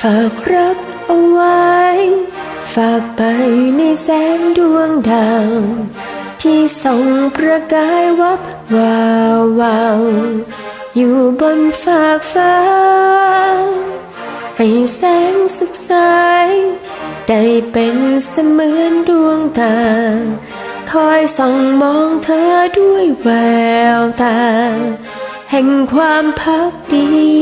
ฝากรักเอาไว้ ฝากไปในแสงดวงดาว ที่ส่องประกายวับวาววาวอยู่บนฟากฟ้า ให้แสงสุขใสได้เป็นเสมือนดวงตา คอยส่องมองเธอด้วยแววตา แห่งความพักดี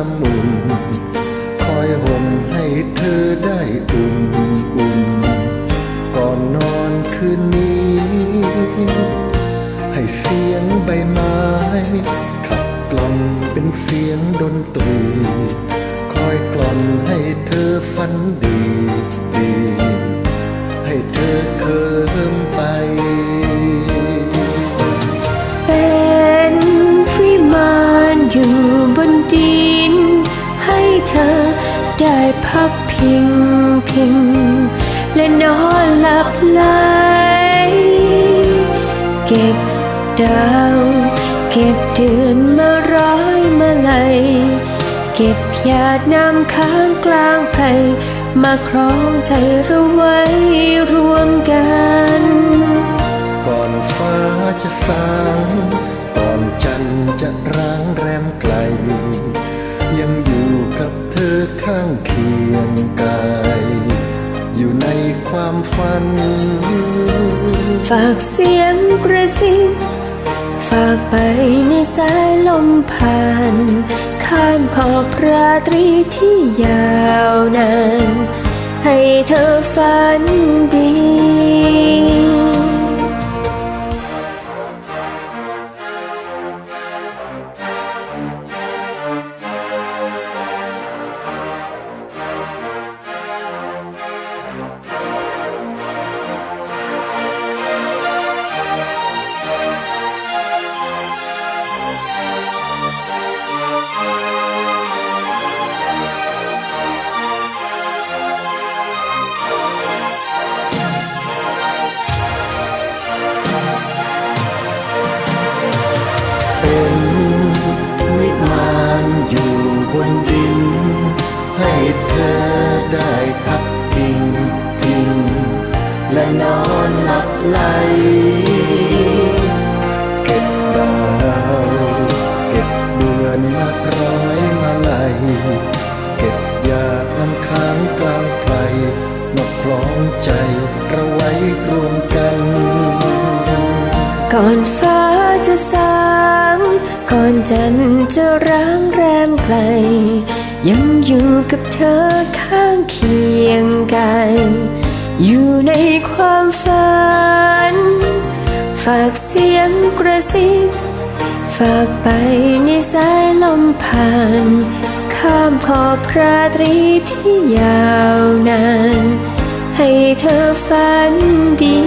ละมุน คอยห่มให้เธอได้อุ่นอุ่น ก่อนนอนคืนนี้ ให้เสียงใบไม้ ขับกล่อมเป็นเสียงดนตรี คอยกล่อมให้เธอฝันดีดี ให้เธอเคลิมไปเป็นวิมานอยู่บนดิน เธอได้พักพิงพิง และนอนหลับไหลเก็บดาว เก็บเดือนมาร้อยมาลายเก็บหยาดน้ำค้างกลางไพรมาครองใจเราไว้รวมกัน กับเธอข้างเคียงกาย อยู่ในความฝัน ฝากเสียงกระซิบฝากไปในสายลมผ่าน ข้ามขอบราตรีที่ยาวนาน ให้เธอฝันดีานอยู่บนดิน ให้เธอได้พักพิงพิง และนอนหลับไหลเก็บดาวเก็บเดือนมาร้อยมาลายเก็บยาน้ำค้างกลางไพรมาคล้องใจเราไว้รวมกัน ก่อนฟ้าจะสา จันทร์จะร้างแรมไกลยังอยู่กับเธอข้างเคียงกายอยู่ในความฝัน ฝากเสียงกระซิบฝากไปในสายลมผ่าน ข้ามขอบราตรีที่ยาวนาน ให้เธอฝันดี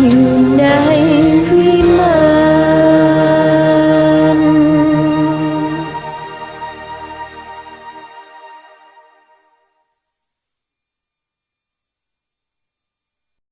อยู่ในวิ